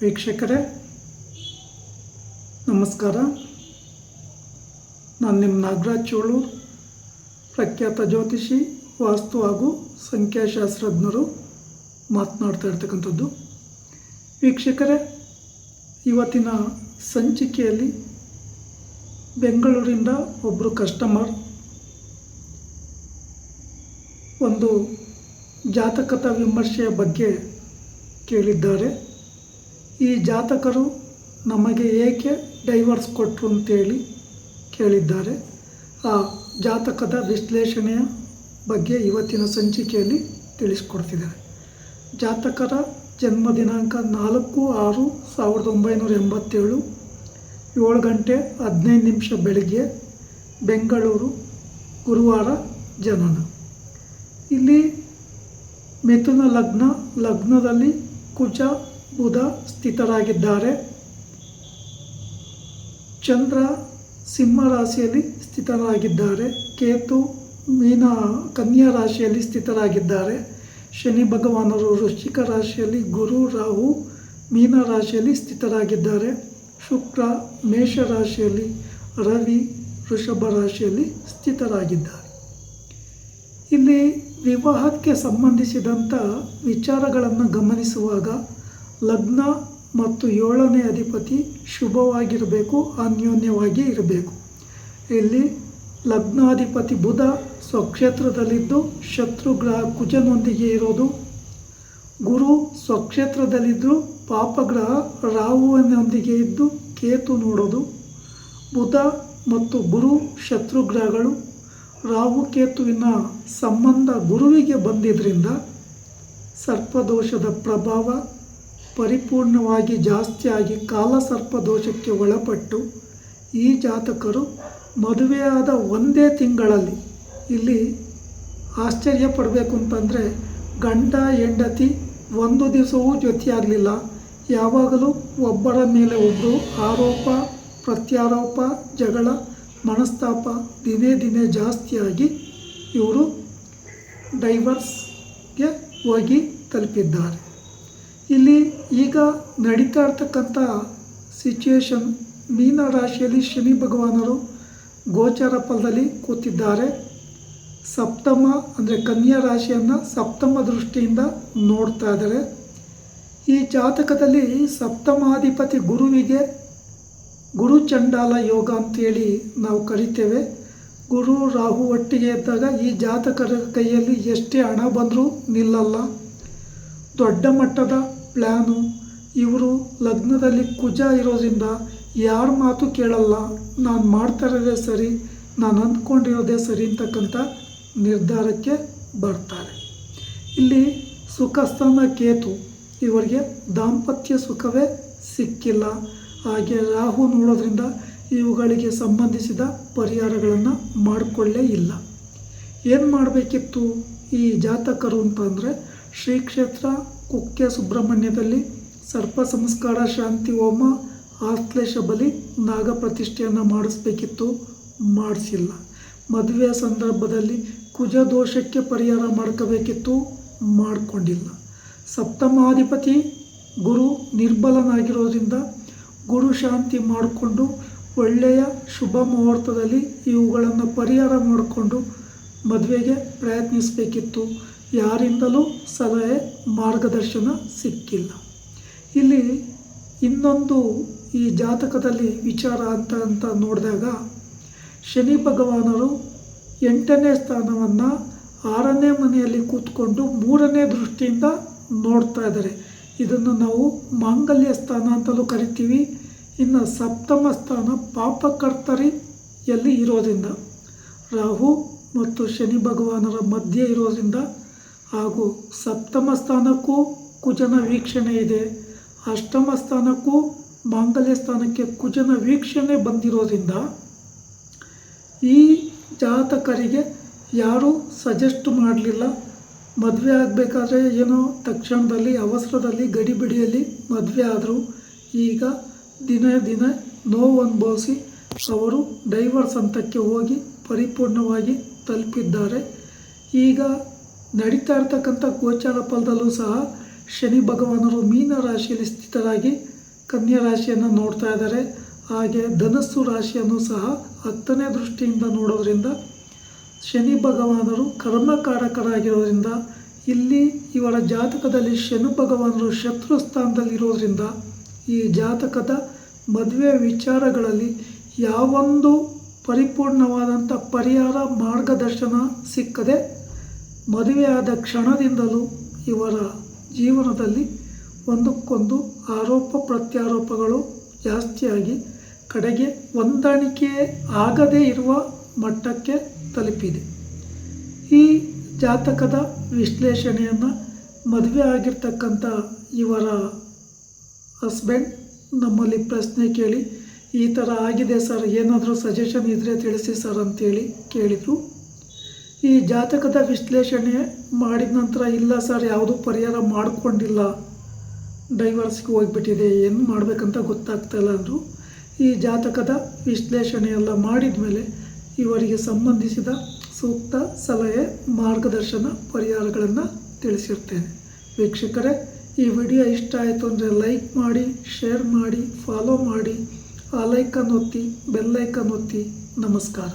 ವೀಕ್ಷಕರೇ, ನಮಸ್ಕಾರ. ನಾನು ನಿಮ್ಮ ನಾಗರಾಜ್ ಚೋಳು, ಪ್ರಖ್ಯಾತ ಜ್ಯೋತಿಷಿ, ವಾಸ್ತು ಹಾಗೂ ಸಂಖ್ಯಾಶಾಸ್ತ್ರಜ್ಞರು ಮಾತನಾಡ್ತಾ ಇರ್ತಕ್ಕಂಥದ್ದು. ವೀಕ್ಷಕರೇ, ಇವತ್ತಿನ ಸಂಚಿಕೆಯಲ್ಲಿ ಬೆಂಗಳೂರಿಂದ ಒಬ್ಬರು ಕಸ್ಟಮರ್ ಒಂದು ಜಾತಕದ ವಿಮರ್ಶೆಯ ಬಗ್ಗೆ ಕೇಳಿದ್ದಾರೆ. ಈ ಜಾತಕರು ನಮಗೆ ಏಕೆ ಡೈವರ್ಸ್ ಕೊಟ್ಟರು ಅಂತೇಳಿ ಕೇಳಿದ್ದಾರೆ. ಆ ಜಾತಕದ ವಿಶ್ಲೇಷಣೆಯ ಬಗ್ಗೆ ಇವತ್ತಿನ ಸಂಚಿಕೆಯಲ್ಲಿ ತಿಳಿಸ್ಕೊಡ್ತಿದ್ದಾರೆ. ಜಾತಕರ ಜನ್ಮ ದಿನಾಂಕ ನಾಲ್ಕು ಆರು ಸಾವಿರದ ಒಂಬೈನೂರ ಎಂಬತ್ತೇಳು, ಏಳು ಗಂಟೆ ಹದಿನೈದು ನಿಮಿಷ ಬೆಳಗ್ಗೆ, ಬೆಂಗಳೂರು, ಗುರುವಾರ ಜನನ. ಇಲ್ಲಿ ಮಿಥುನ ಲಗ್ನ, ಲಗ್ನದಲ್ಲಿ ಕುಜ ಬುಧ ಸ್ಥಿತರಾಗಿದ್ದಾರೆ. ಚಂದ್ರ ಸಿಂಹ ರಾಶಿಯಲ್ಲಿ ಸ್ಥಿತರಾಗಿದ್ದಾರೆ. ಕೇತು ಮೀನ ಕನ್ಯಾ ರಾಶಿಯಲ್ಲಿ ಸ್ಥಿತರಾಗಿದ್ದಾರೆ. ಶನಿ ಭಗವಾನರು ವೃಶ್ಚಿಕ ರಾಶಿಯಲ್ಲಿ ಗುರು, ರಾಹು ಮೀನ ರಾಶಿಯಲ್ಲಿ ಸ್ಥಿತರಾಗಿದ್ದಾರೆ. ಶುಕ್ರ ಮೇಷ ರಾಶಿಯಲ್ಲಿ ರವಿ ವೃಷಭ ರಾಶಿಯಲ್ಲಿ ಸ್ಥಿತರಾಗಿದ್ದಾರೆ. ಇಲ್ಲಿ ವಿವಾಹಕ್ಕೆ ಸಂಬಂಧಿಸಿದಂಥ ವಿಚಾರಗಳನ್ನು ಗಮನಿಸುವಾಗ ಲಗ್ನ ಮತ್ತು ಏಳನೇ ಅಧಿಪತಿ ಶುಭವಾಗಿರಬೇಕು, ಅನ್ಯೋನ್ಯವಾಗಿ ಇರಬೇಕು. ಇಲ್ಲಿ ಲಗ್ನಾಧಿಪತಿ ಬುಧ ಸ್ವಕ್ಷೇತ್ರದಲ್ಲಿದ್ದು ಶತ್ರುಗ್ರಹ ಕುಜನೊಂದಿಗೆ ಇರೋದು. ಗುರು ಸ್ವಕ್ಷೇತ್ರದಲ್ಲಿದ್ದು ಪಾಪಗ್ರಹ ರಾಹುವಿನೊಂದಿಗೆ ಇದ್ದು, ಕೇತು ನೋಡೋದು. ಬುಧ ಮತ್ತು ಗುರು ಶತ್ರುಗ್ರಹಗಳು ರಾಹುಕೇತುವಿನ ಸಂಬಂಧ ಗುರುವಿಗೆ ಬಂದಿದ್ದರಿಂದ ಸರ್ಪದೋಷದ ಪ್ರಭಾವ ಪರಿಪೂರ್ಣವಾಗಿ ಜಾಸ್ತಿಯಾಗಿ ಕಾಲಸರ್ಪ ದೋಷಕ್ಕೆ ಒಳಪಟ್ಟು ಈ ಜಾತಕರು ಮದುವೆಯಾದ ಒಂದೇ ತಿಂಗಳಲ್ಲಿ ಇಲ್ಲಿ ಆಶ್ಚರ್ಯ ಪಡಬೇಕು ಅಂತಂದರೆ ಗಂಡ, ಹೆಂಡತಿ ಒಂದು ದಿವಸವೂ ಜೊತೆಯಾಗಲಿಲ್ಲ. ಯಾವಾಗಲೂ ಒಬ್ಬರ ಮೇಲೆ ಒಬ್ಬರು ಆರೋಪ, ಪ್ರತ್ಯಾರೋಪ, ಜಗಳ, ಮನಸ್ತಾಪ ದಿನೇ ದಿನೇ ಜಾಸ್ತಿಯಾಗಿ ಇವರು ಡೈವರ್ಸ್ಗೆ ಹೋಗಿ ತಲುಪಿದ್ದಾರೆ. ಇಲ್ಲಿ ಈಗ ನಡೀತಾ ಇರ್ತಕ್ಕಂಥ ಸಿಚುಯೇಷನ್ ಮೀನ ರಾಶಿಯಲ್ಲಿ ಶನಿ ಭಗವಾನರು ಗೋಚಾರ ಫಲದಲ್ಲಿ ಕೂತಿದ್ದಾರೆ. ಸಪ್ತಮ ಅಂದರೆ ಕನ್ಯಾ ರಾಶಿಯನ್ನು ಸಪ್ತಮ ದೃಷ್ಟಿಯಿಂದ ನೋಡ್ತಾ ಇದ್ದಾರೆ. ಈ ಜಾತಕದಲ್ಲಿ ಸಪ್ತಮಾಧಿಪತಿ ಗುರುವಿಗೆ ಗುರು ಚಂಡಾಲ ಯೋಗ ಅಂತೇಳಿ ನಾವು ಕರಿತೇವೆ. ಗುರು ರಾಹು ಒಟ್ಟಿಗೆ ಇದ್ದಾಗ ಈ ಜಾತಕರ ಕೈಯಲ್ಲಿ ಎಷ್ಟೇ ಹಣ ಬಂದರೂ ನಿಲ್ಲಲ್ಲ. ದೊಡ್ಡ ಮಟ್ಟದ ಪ್ಲ್ಯಾನು ಇವರು ಲಗ್ನದಲ್ಲಿ ಕುಜ ಇರೋದ್ರಿಂದ ಯಾರ ಮಾತು ಕೇಳಲ್ಲ. ನಾನು ಮಾಡ್ತಾ ಸರಿ, ನಾನು ಅಂದ್ಕೊಂಡಿರೋದೇ ಸರಿ ಅಂತಕ್ಕಂಥ ನಿರ್ಧಾರಕ್ಕೆ ಬರ್ತಾರೆ. ಇಲ್ಲಿ ಸುಖಸ್ಥಾನ ಕೇತು. ಇವರಿಗೆ ದಾಂಪತ್ಯ ಸುಖವೇ ಸಿಕ್ಕಿಲ್ಲ. ಹಾಗೆ ರಾಹು ನೋಡೋದ್ರಿಂದ ಇವುಗಳಿಗೆ ಸಂಬಂಧಿಸಿದ ಪರಿಹಾರಗಳನ್ನು ಮಾಡಿಕೊಳ್ಳೇ ಇಲ್ಲ. ಏನು ಮಾಡಬೇಕಿತ್ತು ಈ ಜಾತಕರು ಅಂತಂದರೆ ಶ್ರೀ ಕ್ಷೇತ್ರ ಕುಕ್ಕೆ ಸುಬ್ರಹ್ಮಣ್ಯದಲ್ಲಿ ಸರ್ಪ ಸಂಸ್ಕಾರ ಶಾಂತಿ ಹೋಮ ಆಶ್ಲೇಷ ಬಲಿ ನಾಗ ಪ್ರತಿಷ್ಠೆಯನ್ನು ಮಾಡಿಸ್ಬೇಕಿತ್ತು, ಮಾಡಿಸಿಲ್ಲ. ಮದುವೆಯ ಸಂದರ್ಭದಲ್ಲಿ ಕುಜ ದೋಷಕ್ಕೆ ಪರಿಹಾರ ಮಾಡ್ಕೋಬೇಕಿತ್ತು, ಮಾಡಿಕೊಂಡಿಲ್ಲ. ಸಪ್ತಮಾಧಿಪತಿ ಗುರು ನಿರ್ಬಲನಾಗಿರೋದ್ರಿಂದ ಗುರು ಶಾಂತಿ ಮಾಡಿಕೊಂಡು ಒಳ್ಳೆಯ ಶುಭ ಮುಹೂರ್ತದಲ್ಲಿ ಇವುಗಳನ್ನು ಪರಿಹಾರ ಮಾಡಿಕೊಂಡು ಮದುವೆಗೆ ಪ್ರಯತ್ನಿಸಬೇಕಿತ್ತು. ಯಾರಿಂದಲೂ ಸಲಹೆ, ಮಾರ್ಗದರ್ಶನ ಸಿಕ್ಕಿಲ್ಲ. ಇಲ್ಲಿ ಇನ್ನೊಂದು ಈ ಜಾತಕದಲ್ಲಿ ವಿಚಾರ ಅಂತ ಅಂತ ನೋಡಿದಾಗ ಶನಿ ಭಗವಾನರು ಎಂಟನೇ ಸ್ಥಾನವನ್ನು ಆರನೇ ಮನೆಯಲ್ಲಿ ಕೂತ್ಕೊಂಡು ಮೂರನೇ ದೃಷ್ಟಿಯಿಂದ ನೋಡ್ತಾ ಇದ್ದಾರೆ. ಇದನ್ನು ನಾವು ಮಾಂಗಲ್ಯ ಸ್ಥಾನ ಅಂತಲೂ ಕರಿತೀವಿ. ಇನ್ನು ಸಪ್ತಮ ಸ್ಥಾನ ಪಾಪಕರ್ತರಿಯಲ್ಲಿ ಇರೋದ್ರಿಂದ, ರಾಹು ಮತ್ತು ಶನಿ ಭಗವಾನರ ಮಧ್ಯೆ ಇರೋದ್ರಿಂದ ಹಾಗೂ ಸಪ್ತಮ ಸ್ಥಾನಕ್ಕೂ ಕುಜನ ವೀಕ್ಷಣೆ ಇದೆ. ಅಷ್ಟಮ ಸ್ಥಾನಕ್ಕೂ ಮಾಂಗಲ್ಯ ಸ್ಥಾನಕ್ಕೆ ಕುಜನ ವೀಕ್ಷಣೆ ಬಂದಿರೋದ್ರಿಂದ ಈ ಜಾತಕರಿಗೆ ಯಾರೂ ಸಜೆಸ್ಟ್ ಮಾಡಲಿಲ್ಲ. ಮದುವೆ ಆಗಬೇಕಾದ್ರೆ ಏನೋ ತಕ್ಷಣದಲ್ಲಿ, ಅವಸರದಲ್ಲಿ, ಗಡಿಬಿಡಿಯಲ್ಲಿ ಮದುವೆ ಆದರೂ. ಈಗ ದಿನ ದಿನ ನೋವು ಅನುಭವಿಸಿ ಅವರು ಡೈವರ್ಸ್ ಹಂತಕ್ಕೆ ಹೋಗಿ ಪರಿಪೂರ್ಣವಾಗಿ ತಲುಪಿದ್ದಾರೆ. ಈಗ ನಡೀತಾ ಇರ್ತಕ್ಕಂಥ ಗೋಚಾರ ಫಲದಲ್ಲೂ ಸಹ ಶನಿ ಭಗವಾನರು ಮೀನ ರಾಶಿಯಲ್ಲಿ ಸ್ಥಿತರಾಗಿ ಕನ್ಯಾ ರಾಶಿಯನ್ನು ನೋಡ್ತಾ ಇದ್ದಾರೆ. ಹಾಗೆ ಧನಸ್ಸು ರಾಶಿಯನ್ನು ಸಹ ಹತ್ತನೇ ದೃಷ್ಟಿಯಿಂದ ನೋಡೋದ್ರಿಂದ ಶನಿ ಭಗವಾನರು ಕರ್ಮಕಾರಕರಾಗಿರೋದ್ರಿಂದ, ಇಲ್ಲಿ ಇವರ ಜಾತಕದಲ್ಲಿ ಶನಿ ಭಗವಾನರು ಶತ್ರು ಸ್ಥಾನದಲ್ಲಿರೋದ್ರಿಂದ ಈ ಜಾತಕದ ಮದುವೆ ವಿಚಾರಗಳಲ್ಲಿ ಯಾವೊಂದು ಪರಿಪೂರ್ಣವಾದಂಥ ಪರಿಹಾರ ಮಾರ್ಗದರ್ಶನ ಸಿಕ್ಕದೆ ಮದುವೆಯಾದ ಕ್ಷಣದಿಂದಲೂ ಇವರ ಜೀವನದಲ್ಲಿ ಒಂದಕ್ಕೊಂದು ಆರೋಪ ಪ್ರತ್ಯಾರೋಪಗಳು ಜಾಸ್ತಿಯಾಗಿ ಕಡೆಗೆ ಹೊಂದಾಣಿಕೆ ಆಗದೇ ಇರುವ ಮಟ್ಟಕ್ಕೆ ತಲುಪಿದೆ. ಈ ಜಾತಕದ ವಿಶ್ಲೇಷಣೆಯನ್ನು ಮದುವೆ ಆಗಿರ್ತಕ್ಕಂಥ ಇವರ ಹಸ್ಬೆಂಡ್ ನಮ್ಮಲ್ಲಿ ಪ್ರಶ್ನೆ ಕೇಳಿ, ಈ ಥರ ಆಗಿದೆ ಸರ್, ಏನಾದರೂ ಸಜೆಷನ್ ಇದ್ದರೆ ತಿಳಿಸಿ ಸರ್ ಅಂತೇಳಿ ಕೇಳಿದರು. ಈ ಜಾತಕದ ವಿಶ್ಲೇಷಣೆ ಮಾಡಿದ ನಂತರ, ಇಲ್ಲ ಸರ್, ಯಾವುದೂ ಪರಿಹಾರ ಮಾಡಿಕೊಂಡಿಲ್ಲ. ಡೈವರ್ಸ್ಗೆ ಹೋಗ್ಬಿಟ್ಟಿದೆ, ಏನು ಮಾಡಬೇಕಂತ ಗೊತ್ತಾಗ್ತಾ ಇಲ್ಲ ಅಂದರು. ಈ ಜಾತಕದ ವಿಶ್ಲೇಷಣೆ ಎಲ್ಲ ಮಾಡಿದ ಮೇಲೆ ಇವರಿಗೆ ಸಂಬಂಧಿಸಿದ ಸೂಕ್ತ ಸಲಹೆ, ಮಾರ್ಗದರ್ಶನ, ಪರಿಹಾರಗಳನ್ನು ತಿಳಿಸಿರ್ತೇನೆ. ವೀಕ್ಷಕರೇ, ಈ ವಿಡಿಯೋ ಇಷ್ಟ ಆಯಿತು ಅಂದರೆ ಲೈಕ್ ಮಾಡಿ, ಶೇರ್ ಮಾಡಿ, ಫಾಲೋ ಮಾಡಿ. ಆ ಲೈಕನ್ನು ಒತ್ತಿ ಬೆಲ್ಲೈಕನ್ ಒತ್ತಿ. ನಮಸ್ಕಾರ.